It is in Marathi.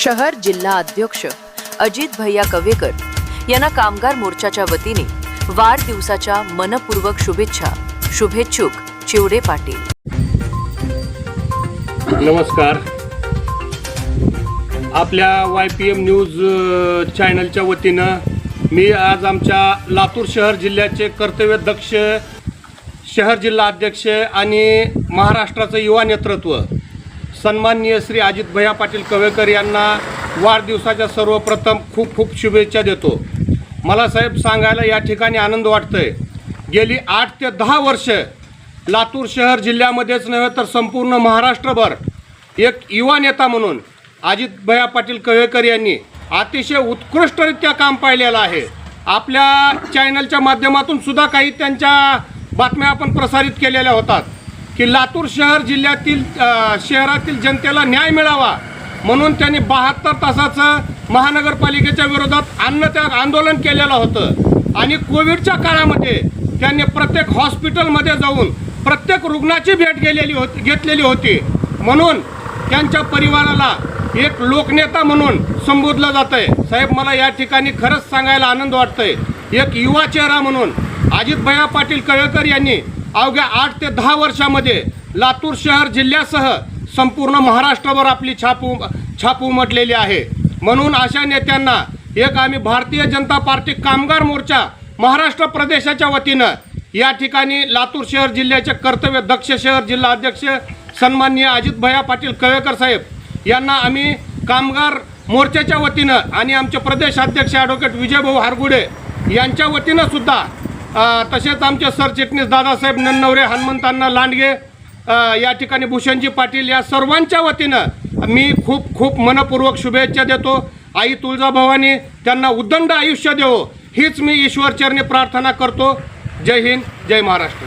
शहर जिल्हा अध्यक्ष अजित भैया कवेकर यांना कामगार मोर्चाच्या वतीने वाढदिवसाच्या मनपूर्वक शुभेच्छा. शुभेच्छुक चिवडे पाटील. नमस्कार. आपल्या वाय पी एम न्यूज चॅनलच्या वतीनं मी आज आमच्या लातूर शहर जिल्ह्याचे कर्तव्यदक्ष शहर जिल्हा अध्यक्ष आणि महाराष्ट्राचं युवा नेतृत्व सन्माननीय श्री अजित भैया पाटील कवेकर यांना वाढदिवसाच्या सर्वप्रथम खूप खूप शुभेच्छा देतो. मला साहेब सांगायला या ठिकाणी आनंद वाटतोय. गेली आठ ते दहा वर्ष लातूर शहर जिल्ह्यामध्येच नव्हे तर संपूर्ण महाराष्ट्रभर एक युवा नेता म्हणून अजित भैया पाटील कवेकर यांनी अतिशय उत्कृष्टरित्या काम पाहिलेलं आहे. आपल्या चॅनलच्या माध्यमातून सुद्धा काही त्यांच्या बातम्या आपण प्रसारित केलेल्या होतात. की लातूर शहर जिल्ह्यातील शहरातील जनतेला न्याय मिळावा म्हणून त्यांनी बहात्तर तासाचं महानगरपालिकेच्या विरोधात अन्न त्या आंदोलन केलेलं होतं. आणि कोविडच्या काळामध्ये त्यांनी प्रत्येक हॉस्पिटलमध्ये जाऊन प्रत्येक रुग्णाची भेट गेलेली होती घेतलेली होती. म्हणून त्यांच्या परिवाराला एक लोकनेता म्हणून संबोधलं जात आहे साहेब मला या ठिकाणी खरंच सांगायला आनंद वाटतोय. एक युवा चेहरा म्हणून अजितभया पाटील कळेकर यांनी अवघ्या आठ ते दहा वर्षामध्ये लातूर शहर जिल्ह्यासह संपूर्ण महाराष्ट्रभर आपली छाप छाप उमटलेली आहे. म्हणून अशा नेत्यांना एक आम्ही भारतीय जनता पार्टी कामगार मोर्चा महाराष्ट्र प्रदेशाच्या वतीनं या ठिकाणी लातूर शहर जिल्ह्याचे कर्तव्य दक्ष शहर जिल्हा अध्यक्ष सन्माननीय अजित भैया पाटील कळेकर साहेब यांना आम्ही कामगार मोर्चाच्या वतीनं आणि आमचे प्रदेश अध्यक्ष ॲडव्होकेट विजयभाऊ हारगुडे यांच्या वतीनं सुद्धा तसेच आमचे सरचिटणीस दादासाहेब नन्नवरे हनुमंतांना लांडगे या ठिकाणी भूषणजी पाटील या सर्वांच्या वतीनं मी खूप खूप मनपूर्वक शुभेच्छा देतो. आई तुळजाभवानी त्यांना उदंड आयुष्य देवो. हीच मी ईश्वरचरणी प्रार्थना करतो. जय हिंद जय महाराष्ट्र.